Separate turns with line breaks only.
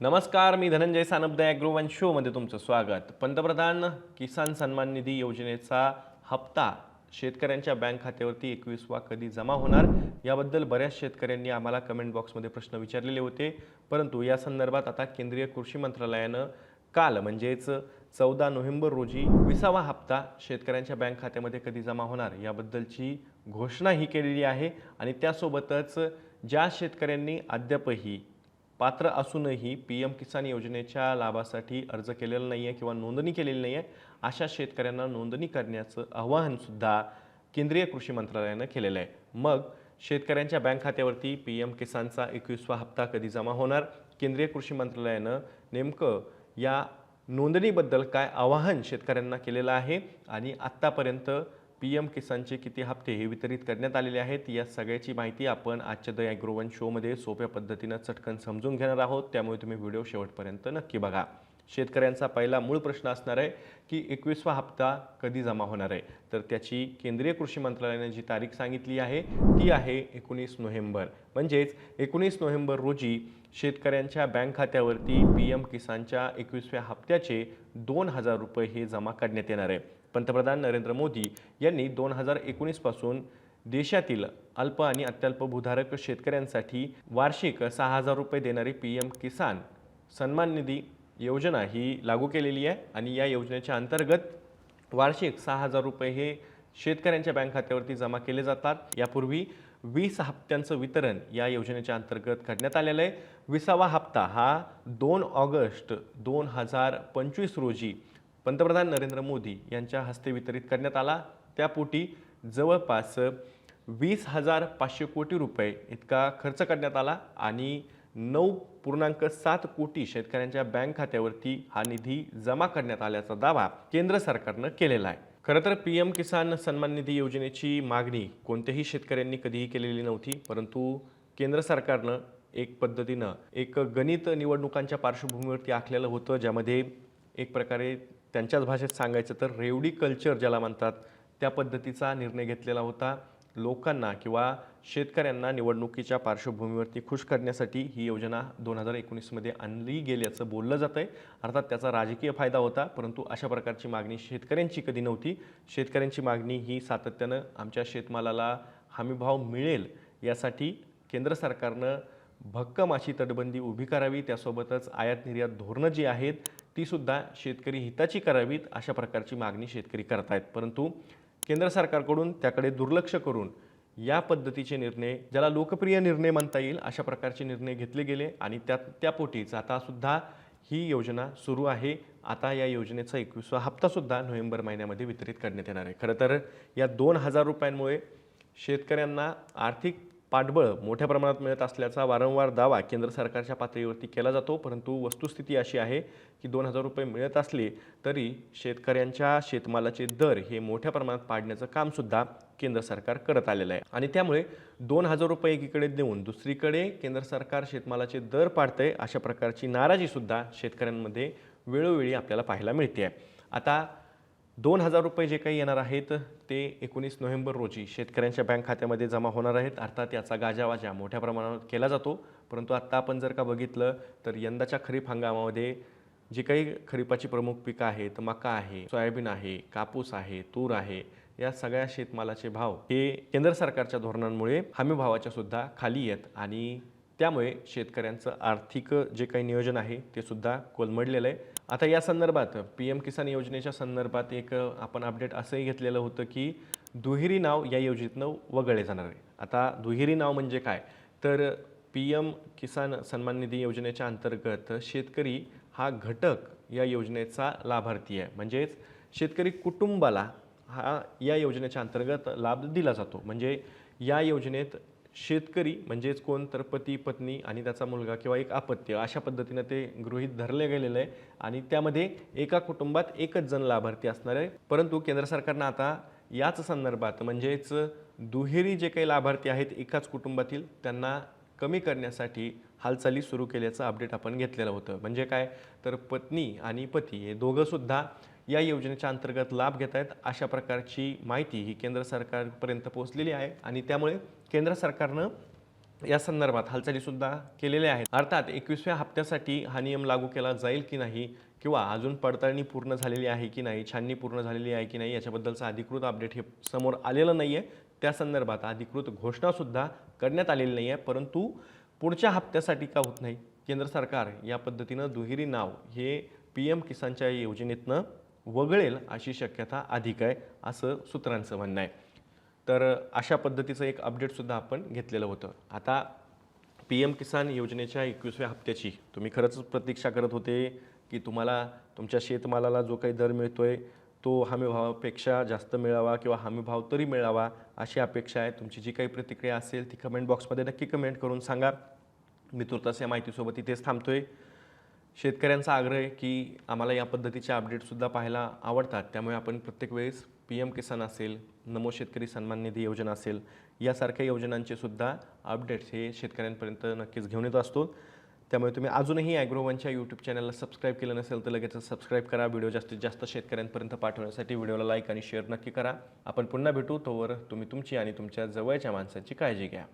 नमस्कार मी धनंजय सानपदे ॲग्रोवन शोमध्ये तुमचं स्वागत. पंतप्रधान किसान सन्मान निधी योजनेचा हप्ता शेतकऱ्यांच्या बँक खात्यावरती एकवीसवा कधी जमा होणार? याबद्दल बऱ्याच शेतकऱ्यांनी आम्हाला कमेंट बॉक्समध्ये प्रश्न विचारलेले होते. परंतु या संदर्भात आता केंद्रीय कृषी मंत्रालयानं काल म्हणजेच चौदा नोव्हेंबर रोजी विसावा हप्ता शेतकऱ्यांच्या बँक खात्यामध्ये कधी जमा होणार? याबद्दलची घोषणा ही केलेली आहे. आणि त्यासोबतच ज्या शेतकऱ्यांनी अद्यापही पात्र असूनही पी एम किसान योजनेच्या लाभासाठी अर्ज केलेला नाही आहे किंवा नोंदणी केलेली नाही आहे अशा शेतकऱ्यांना नोंदणी करण्याचं आवाहनसुद्धा केंद्रीय कृषी मंत्रालयानं केलेलं आहे. मग शेतकऱ्यांच्या बँक खात्यावरती पी एम किसानचा एकवीसवा हप्ता कधी जमा होणार? केंद्रीय कृषी मंत्रालयानं नेमकं या नोंदणीबद्दल काय आवाहन शेतकऱ्यांना केलेलं आहे? आणि आत्तापर्यंत पी एम किसानचे किती हप्ते हे वितरित करण्यात आलेले आहेत या सगळ्याची माहिती आपण आजच्या द ॲग्रोवन शोमध्ये सोप्या पद्धतीनं चटकन समजून घेणार आहोत. त्यामुळे तुम्ही व्हिडिओ शेवटपर्यंत नक्की बघा. शेतकऱ्यांचा पहिला मूळ प्रश्न असणार आहे की एकवीसवा हप्ता कधी जमा होणार आहे? तर त्याची केंद्रीय कृषी मंत्रालयाने जी तारीख सांगितली आहे ती आहे एकोणीस नोव्हेंबर. म्हणजेच एकोणीस नोव्हेंबर रोजी शेतकऱ्यांच्या बँक खात्यावरती पी एम किसानच्या एकवीसव्या हप्त्याचे दोन हजार रुपये हे जमा करण्यात येणार आहे. पंतप्रधान नरेंद्र मोदी यांनी दोन हजार एकोणीसपासून देशातील अल्प आणि अत्यल्प भूधारक शेतकऱ्यांसाठी वार्षिक सहा हजार रुपये देणारी पी एम किसान सन्मान निधी योजना ही लागू केलेली आहे आणि या योजनेच्या अंतर्गत वार्षिक सहा हजार रुपये हे शेतकऱ्यांच्या बँक खात्यावरती जमा केले जातात. यापूर्वी वीस हप्त्यांचं वितरण या योजनेच्या अंतर्गत करण्यात आलेलं आहे. विसावा हप्ता हा दोन ऑगस्ट दोन हजार पंचवीस रोजी पंतप्रधान नरेंद्र मोदी यांच्या हस्ते वितरित करण्यात आला. त्यापोटी जवळपास वीस हजार पाचशे कोटी रुपये इतका खर्च करण्यात आला आणि नऊ पूर्णांक सात कोटी शेतकऱ्यांच्या बँक खात्यावरती हा निधी जमा करण्यात आल्याचा दावा केंद्र सरकारनं केलेला आहे. खरं तर पी एम किसान सन्मान निधी योजनेची मागणी कोणत्याही शेतकऱ्यांनी कधीही केलेली नव्हती परंतु केंद्र सरकारनं एक पद्धतीनं एक गणित निवडणुकांच्या पार्श्वभूमीवरती आखलेलं होतं ज्यामध्ये एक प्रकारे त्यांच्याच भाषेत सांगायचं तर रेवडी कल्चर ज्याला म्हणतात त्या पद्धतीचा निर्णय घेतलेला होता. लोकांना किंवा शेतकऱ्यांना निवडणुकीच्या पार्श्वभूमीवरती खुश करण्यासाठी ही योजना दोन हजार एकोणीसमध्ये आणली गेल्याचं बोललं जातं आहे अर्थात त्याचा राजकीय फायदा होता परंतु अशा प्रकारची मागणी शेतकऱ्यांची कधी नव्हती. शेतकऱ्यांची मागणी ही सातत्यानं आमच्या शेतमालाला हमीभाव मिळेल यासाठी केंद्र सरकारनं भक्कम अशी तटबंदी उभी करावी. त्यासोबतच आयात निर्यात धोरणं जी आहेत तीसुद्धा शेतकरी हिताची करावीत अशा प्रकारची मागणी शेतकरी करतायत. परंतु केंद्र सरकारकडून त्याकडे दुर्लक्ष करून या पद्धतीचे निर्णय ज्याला लोकप्रिय निर्णय म्हणता येईल अशा प्रकारचे निर्णय घेतले गेले आणि त्या त्यापोटीच आतासुद्धा ही योजना सुरू आहे. आता या योजनेचा एकवीसवा हप्तासुद्धा नोव्हेंबर महिन्यामध्ये वितरित करण्यात येणार आहे. खरं तर या दोन हजार रुपयांमुळे शेतकऱ्यांना आर्थिक पाठबळ मोठ्या प्रमाणात मिळत असल्याचा वारंवार दावा केंद्र सरकारच्या पातळीवरती केला जातो. परंतु वस्तुस्थिती अशी आहे की दोन हजार रुपये मिळत असले तरी शेतकऱ्यांच्या शेतमालाचे दर हे मोठ्या प्रमाणात पाडण्याचं कामसुद्धा केंद्र सरकार करत आलेलं आहे. आणि त्यामुळे दोन हजार रुपये एकीकडे देऊन दुसरीकडे केंद्र सरकार शेतमालाचे दर पाडतंय अशा प्रकारची नाराजीसुद्धा शेतकऱ्यांमध्ये वेळोवेळी आपल्याला पाहायला मिळते आहे आता दोन हजार रुपये जे काही येणार आहेत ते एकोणीस नोव्हेंबर रोजी शेतकऱ्यांच्या बँक खात्यामध्ये जमा होणार आहेत. अर्थात याचा गाजावाजा मोठ्या प्रमाणात केला जातो. परंतु आत्ता आपण जर का बघितलं तर यंदाच्या खरीप हंगामामध्ये जी काही खरीपाची प्रमुख पिकं आहेत मका आहे सोयाबीन आहे कापूस आहे तूर आहे या सगळ्या शेतमालाचे भाव हे केंद्र सरकारच्या धोरणांमुळे हमी भावाच्या सुद्धा खाली येत आणि त्यामुळे शेतकऱ्यांचं आर्थिक जे काही नियोजन आहे ते सुद्धा कोलमडलेलं आहे. आता या संदर्भात पी एम किसान योजनेच्या संदर्भात एक आपण अपडेट असंही घेतलेलं होतं की दुहेरी नाव या योजनेतनं वगळले जाणार आहे. आता दुहेरी नाव म्हणजे काय? तर पी एम किसान सन्मान निधी योजनेच्या अंतर्गत शेतकरी हा घटक या योजनेचा लाभार्थी आहे. म्हणजेच शेतकरी कुटुंबाला हा या योजनेच्या अंतर्गत लाभ दिला जातो. म्हणजे या योजनेत शेतकरी म्हणजेच कोण तर पती पत्नी आणि त्याचा मुलगा किंवा एक अपत्य अशा पद्धतीनं ते गृहीत धरले गेलेलं आहे. आणि त्यामध्ये एका कुटुंबात एकच जण लाभार्थी असणार आहे. परंतु केंद्र सरकारनं आता याच संदर्भात म्हणजेच दुहेरी जे काही लाभार्थी आहेत एकाच कुटुंबातील त्यांना कमी करण्यासाठी हालचाली सुरू केल्याचं अपडेट आपण घेतलेलं होतं. म्हणजे काय? तर पत्नी आणि पती हे दोघंसुद्धा या योजनेच्या अंतर्गत लाभ घेत आहेत. अशा प्रकारची माहिती ही केंद्र सरकारपर्यंत पोहोचलेली आहे आणि त्यामुळे केंद्र सरकारनं या संदर्भात हालचालीसुद्धा केलेल्या आहेत. अर्थात एकवीसव्या हप्त्यासाठी हा नियम लागू केला जाईल की नाही किंवा अजून पडताळणी पूर्ण झालेली आहे की नाही छाननी पूर्ण झालेली आहे की नाही याच्याबद्दलचं अधिकृत अपडेट हे समोर आलेलं नाही आहे त्या संदर्भात अधिकृत घोषणासुद्धा करण्यात आलेली नाही आहे परंतु पुढच्या हप्त्यासाठी का होत नाही? केंद्र सरकार या पद्धतीनं दुहेरी नाव हे पी एम किसानच्या योजनेतनं वगळेल अशी शक्यता अधिक आहे असं सूत्रांचं म्हणणं आहे. तर अशा पद्धतीचं एक अपडेटसुद्धा आपण घेतलेलं होतं. आता पी एम किसान योजनेच्या एकवीसव्या हप्त्याची तुम्ही खरंच प्रतीक्षा करत होते की तुम्हाला तुमच्या शेतमालाला जो काही दर मिळतो आहे तो हमीभावापेक्षा जास्त मिळावा किंवा हमीभाव तरी मिळावा अशी अपेक्षा आहे. तुमची जी काही प्रतिक्रिया असेल ती कमेंट बॉक्समध्ये नक्की कमेंट करून सांगा. मी तुर्तास या माहितीसोबत इथेच थांबतोय. शेतकऱ्यांचा आग्रह आहे की आम्हाला या पद्धतीचे अपडेटसुद्धा पाहायला आवडतात. त्यामुळे आपण प्रत्येक वेळेस पी एम किसान असेल नमो शेतकरी सन्मान निधी योजना असेल यासारख्या योजनांचे सुद्धा अपडेट्स हे शेतकऱ्यांपर्यंत नक्कीच घेऊन येत असतो. त्यामुळे तुम्ही अजूनही ॲग्रोवनच्या यूट्यूब चॅनलला सबस्क्राईब केलं नसेल तर लगेच सबस्क्राईब करा. व्हिडिओ जास्तीत जास्त शेतकऱ्यांपर्यंत पाठवण्यासाठी व्हिडिओला लाईक आणि शेअर नक्की करा. आपण पुन्हा भेटू. तोवर तुम्ही तुमची आणि तुमच्या जवळच्या माणसांची काळजी घ्या.